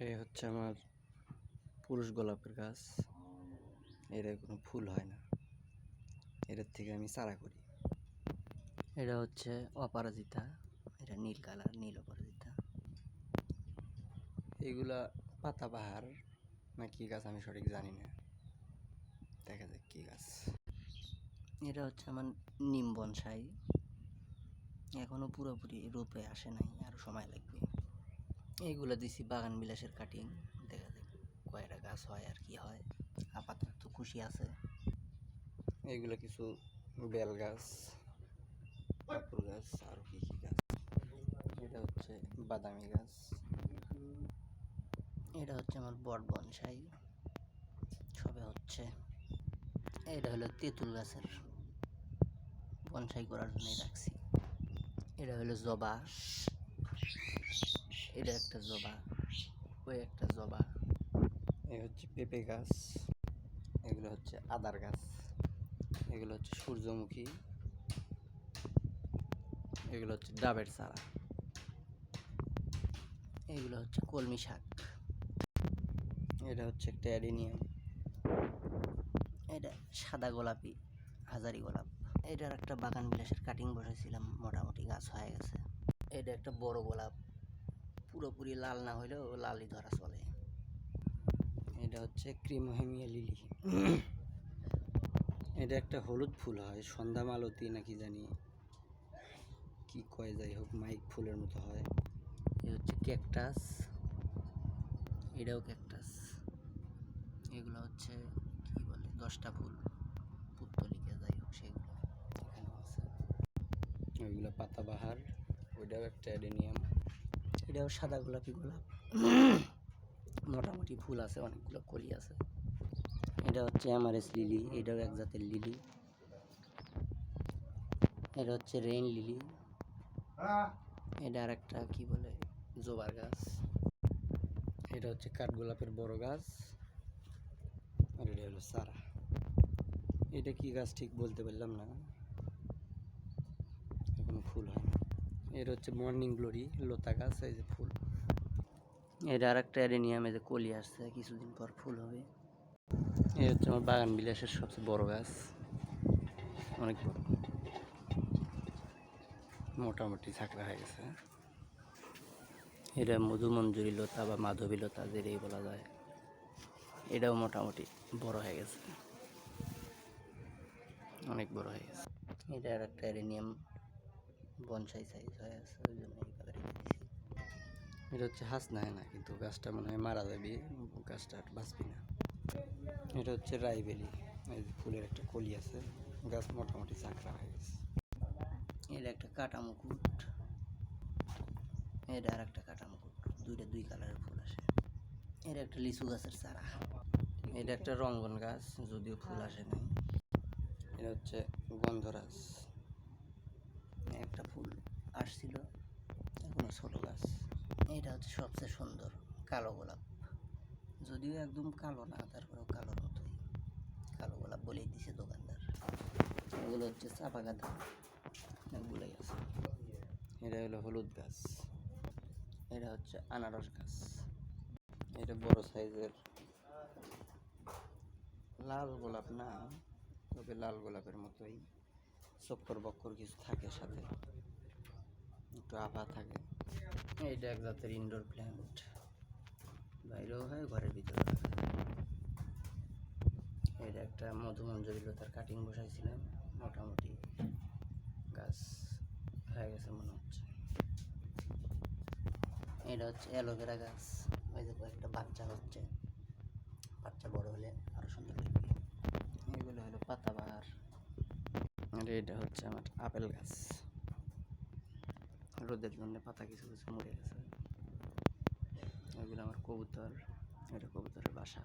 এই হচ্ছে আমার পুরুষ গোলাপের গাছ। এর কোনো ফুল হয় না। এটার থেকে আমি চারা করি। এটা হচ্ছে অপরাজিতা। এটা নীল কালার, নীল অপরাজিতা। এগুলা পাতাবাহার না কি গাছ আমি সঠিক জানি না। দেখা যাক কি গাছ। এটা হচ্ছে আমার নিম বনসাই। এখনও পুরোপুরি রূপে আসে নাই, আরও সময় লাগবে। এইগুলো দিছি, বাগান বিলাসের কাটিং দেখা যাক কয়টা গাছ হয় আর কি হয়। আপাতত খুশি আছে। এইগুলো কিছু বেল গাছ কাপুর গাছ, আর কি কি গাছ। এটা হচ্ছে বাদামি গাছ। এটা হচ্ছে আমার বট বনসাই। সবে হচ্ছে। এটা হলো তেঁতুল গাছের বনসাই করার জন্যই রাখছি। এটা হলো জবা। এটা একটা জবা। ওই একটা জবা। এই হচ্ছে পেঁপে গাছ। এগুলো হচ্ছে আদার গাছ। এগুলো হচ্ছে সূর্যমুখী। এগুলো হচ্ছে ডাবের চারা। এগুলো হচ্ছে কলমি শাক। এটা হচ্ছে একটা অ্যাডিনিয়াম। এটা সাদা গোলাপি, হাজারি গোলাপ। এটার একটা বাগান বিলাসের কাটিং বসাইছিলাম। মোটামুটি গাছ হয়ে গেছে। এটা একটা বড় গোলাপ। পুরোপুরি লাল না হইলেও লালই ধরা চলে। এটা হচ্ছে ক্রিমহেমিয়া লিলি। এটা একটা হলুদ ফুল হয়, সন্ধ্যা মালতী নাকি জানি, কি কয় যাই হোক, মাইক ফুলের মতো হয়। এ হচ্ছে ক্যাকটাস। এটাও ক্যাকটাস। এগুলো হচ্ছে, কি বলে, দশটা ফুল, পুত্তলিকা যাই হোক, সেগুলো আছে। ওইগুলো পাতাবাহার, ওইটাও একটা অ্যাডেনিয়াম। এটাও সাদা গোলাপি গোলাপ। মোটামুটি ফুল আছে, অনেকগুলো কলি আছে। এটা হচ্ছে এমআরএস লিলি, এটাও এক জাতের লিলি। এটা হচ্ছে রেইন লিলি। এটা আর একটা কি বলে, জোবার গাছ। এটা হচ্ছে কাঠগোলাপের বড় গাছ। আর এটা হলো সারা। এটা কি গাছ ঠিক বলতে পারলাম না এখনও ফুল হয় এটা হচ্ছে মর্নিং গ্লোরি লতা গাছ, এই যে ফুল। এর আর একটা অ্যাডেনিয়াম এই যে কলি আসছে, কিছুদিন পর ফুল হবে। এই হচ্ছে আমার বাগান বিলাসের সবচেয়ে বড় গাছ। অনেক বড়। মোটামুটি ঝাঁকড়া হয়ে গেছে। এটা মধুমঞ্জুরি লতা বা মাধবী লতা যেটাই বলা যায়, এটাও মোটামুটি বড় হয়ে গেছে। অনেক বড় হয়ে গেছে। এটা আর একটা অ্যারেনিয়াম বনসাই সাইজ হয়ে আছে ওই জন্য এই কালারই দিয়েছি। এটা হচ্ছে হাঁস না না কিন্তু গাছটা মনে হয় মারা যাবে গাছটা আর বাঁচবি না। এটা হচ্ছে রাইবেলি এই ফুলের একটা কলি আছে গাছ মোটামুটি চাকরা হয়ে গেছে। এটা একটা কাটা মুকুট। এটা আর একটা কাটা মুকুট দুইটা দুই কালারের ফুল আসে। এটা একটা লিচু গাছের চারা। এটা একটা রঙ্গন গাছ যদিও ফুল আসে নাই। এটা হচ্ছে গন্ধরাজ। আসছিল, এখনও ছোট গাছ। এটা হচ্ছে সবচেয়ে সুন্দর, কালো গোলাপ। যদিও একদম কালো না তারপরেও কালোর মতোই। কালো গোলাপ বলেই দিছে দোকানদার। এগুলো হচ্ছে চাপা গাঁদা অনেকগুলোই আছে। এটা হলো হলুদ গাছ। এটা হচ্ছে আনারস গাছ। এটা বড় সাইজের। লাল গোলাপ না, তবে লাল গোলাপের মতোই। চক্কর বক্কর কিছু থাকে সাথে। একটু আভা থাকে। এইটা এক জাতের ইনডোর প্ল্যান্ট বাইরেও হয়, ঘরের ভিতরে এটা একটা মধুমঞ্জরি লতার কাটিং বসাইছিলাম। মোটামুটি গাছ হয়ে গেছে মনে হচ্ছে। এটা হচ্ছে অ্যালোভেরা গাছ। ওই যে কয়েকটা বাচ্চা হচ্ছে। বাচ্চা বড় হলে আরও সুন্দর লাগবে। এগুলো হলো পাতাবাহার। আর এটা হচ্ছে আমার আপেল গাছ। রোদের জন্য পাতা কিছু কিছু মরে গেছে। এগুলো আমার কবুতর এটা কবুতরের বাসা।